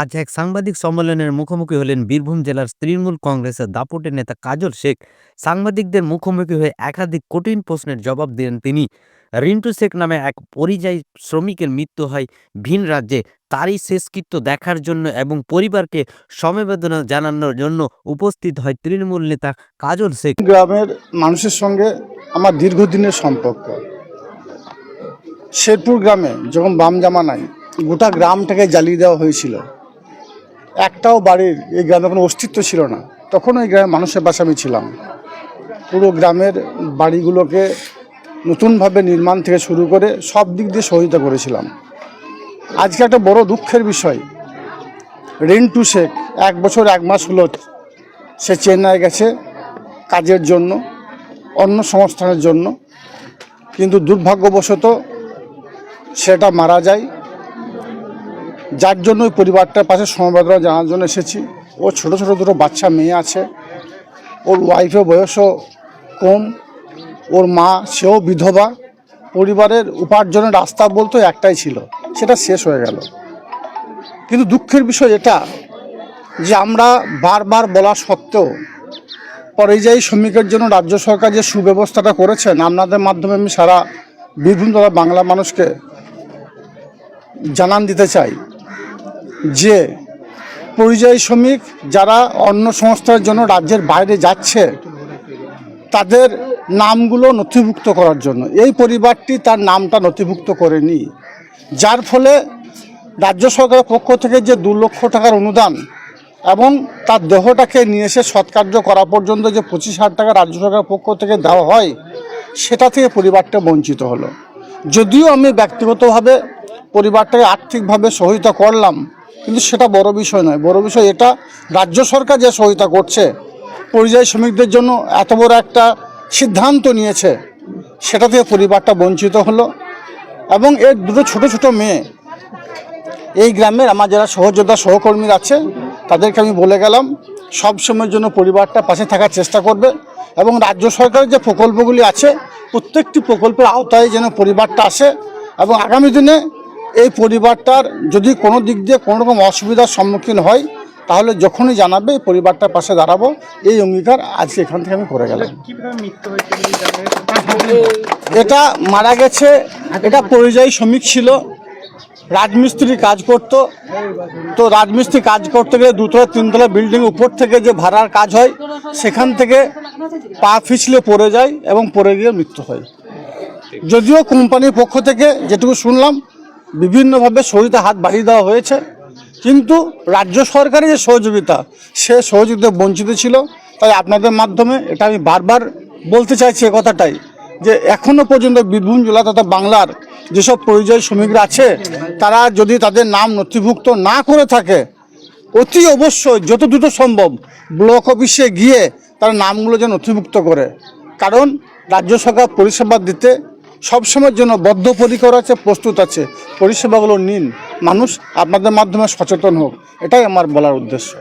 আজ এক সাংবাদিক সম্মেলনের মুখোমুখি হলেন বীরভূম জেলার তৃণমূল কংগ্রেসের দাপটের নেতা কাজল শেখ। সাংবাদিকদের মুখোমুখি হয়ে একাধিক কঠিন প্রশ্নের জবাব দিলেন তিনি। রিন্টু শেখ নামে এক পরিযায়ী শ্রমিকের মৃত্যু হয় ভিন রাজ্যে। তারই শেষকৃত্য দেখার জন্য এবং পরিবারকে সমবেদনা জানানোর জন্য উপস্থিত হয় তৃণমূল নেতা কাজল শেখ। গ্রামের মানুষের সঙ্গে আমার দীর্ঘদিনের সম্পর্ক। শেরপুর গ্রামে যখন বাম জামানায় গোটা গ্রামটাকে জ্বালিয়ে দেওয়া হয়েছিল একটাও বাড়ির এই গ্রামে কোনো অস্তিত্ব ছিল না। তখন ওই গ্রামের মানুষের পাশে আমি ছিলাম। পুরো গ্রামের বাড়িগুলোকে নতুনভাবে নির্মাণ থেকে শুরু করে সব দিক দিয়ে সহযোগিতা করেছিলাম। আজকে একটা বড় দুঃখের বিষয়। রিন্টু শেখ এক বছর এক মাস হলো সে চেন্নাই গেছে কাজের জন্য, অন্য সংস্থানের জন্য। কিন্তু দুর্ভাগ্যবশত সেটা মারা যায়। যার জন্য ওই পরিবারটার পাশে সমবেদনা জানার জন্য এসেছি। ও ছোট ছোট দুটো বাচ্চা, মেয়ে আছে। ওর ওয়াইফের বয়সও কম। ওর মা, সেও বিধবা। পরিবারের উপার্জনের রাস্তা বলতে একটাই ছিল, সেটা শেষ হয়ে গেল। কিন্তু দুঃখের বিষয় এটা যে আমরা বারবার বলা সত্ত্বেও পরিযায়ী শ্রমিকের জন্য রাজ্য সরকার যে সুব্যবস্থাটা করেছেন আপনাদের মাধ্যমে আমি সারা বীরভূম তথা বাংলা মানুষকে জানান দিতে চাই। যে পরিযায়ী শ্রমিক যারা অন্য সংস্থার জন্য রাজ্যের বাইরে যাচ্ছে, তাদের নামগুলো নথিভুক্ত করার জন্য। এই পরিবারটি তার নামটা নথিভুক্ত করেনি। যার ফলে রাজ্য সরকারের পক্ষ থেকে যে দু লক্ষ টাকার অনুদান এবং তার দেহটাকে নিয়ে এসে সৎকার্য করা পর্যন্ত যে পঁচিশ হাজার টাকা রাজ্য সরকারের পক্ষ থেকে দেওয়া হয়, সেটা থেকে পরিবারটা বঞ্চিত হলো। যদিও আমি ব্যক্তিগতভাবে পরিবারটাকে আর্থিকভাবে সহায়তা করলাম কিন্তু সেটা বড় বিষয় নয়। বড় বিষয় এটা রাজ্য সরকার যে সহায়তা করছে, পরিযায়ী শ্রমিকদের জন্য এত বড় একটা সিদ্ধান্ত নিয়েছে, সেটা থেকে পরিবারটা বঞ্চিত হলো এবং এর দুটো ছোট ছোট মেয়ে, এই গ্রামের আমার যারা সহযোদ্ধা সহকর্মীরা আছে, তাদেরকে আমি বলে গেলাম, সব সময়ের জন্য পরিবারটা পাশে থাকার চেষ্টা করবে এবং রাজ্য সরকারের যে প্রকল্পগুলি আছে, প্রত্যেকটি প্রকল্পের আওতায় যেন পরিবারটা আসে এবং আগামী দিনে এই পরিবারটার যদি কোনো দিক দিয়ে কোনো রকম অসুবিধার সম্মুখীন হয় তাহলে যখনই জানাবে এই পরিবারটার পাশে দাঁড়াবো। এই অঙ্গীকার আজকে এখান থেকে আমি করে গেলাম? এটা মারা গেছে এটা পরিযায়ী শ্রমিক ছিল রাজমিস্ত্রি কাজ করত। তো রাজমিস্ত্রি কাজ করতে গেলে দুতলা তিনতলা বিল্ডিং উপর থেকে যে ভাড়ার কাজ হয় সেখান থেকে পা পিছলে পড়ে যায় এবং পড়ে গিয়ে মৃত্যু হয়। যদিও কোম্পানির পক্ষ থেকে যেটুকু শুনলাম বিভিন্নভাবে সহিতা হাত বাড়িয়ে দেওয়া হয়েছে। কিন্তু রাজ্য সরকারের যে সহযোগিতা, সে সহযোগিতা বঞ্চিত ছিল। তাই আপনাদের মাধ্যমে এটা আমি বারবার বলতে চাইছি এ কথাটাই, যে এখনও পর্যন্ত বীরভূম জেলা তথা বাংলার যেসব পরিযায়ী শ্রমিকরা আছে, তারা যদি তাদের নাম নথিভুক্ত না করে থাকে, অতি অবশ্যই যত দ্রুত সম্ভব ব্লক অফিসে গিয়ে তার নামগুলো যেন নথিভুক্ত করে। কারণ রাজ্য সরকার পরিষেবা দিতে সবসময়ের জন্য বদ্ধপরিকর আছে, প্রস্তুত আছে। পরিষেবাগুলো নিন। মানুষ আপনাদের মাধ্যমে সচেতন হোক। এটাই আমার বলার উদ্দেশ্য।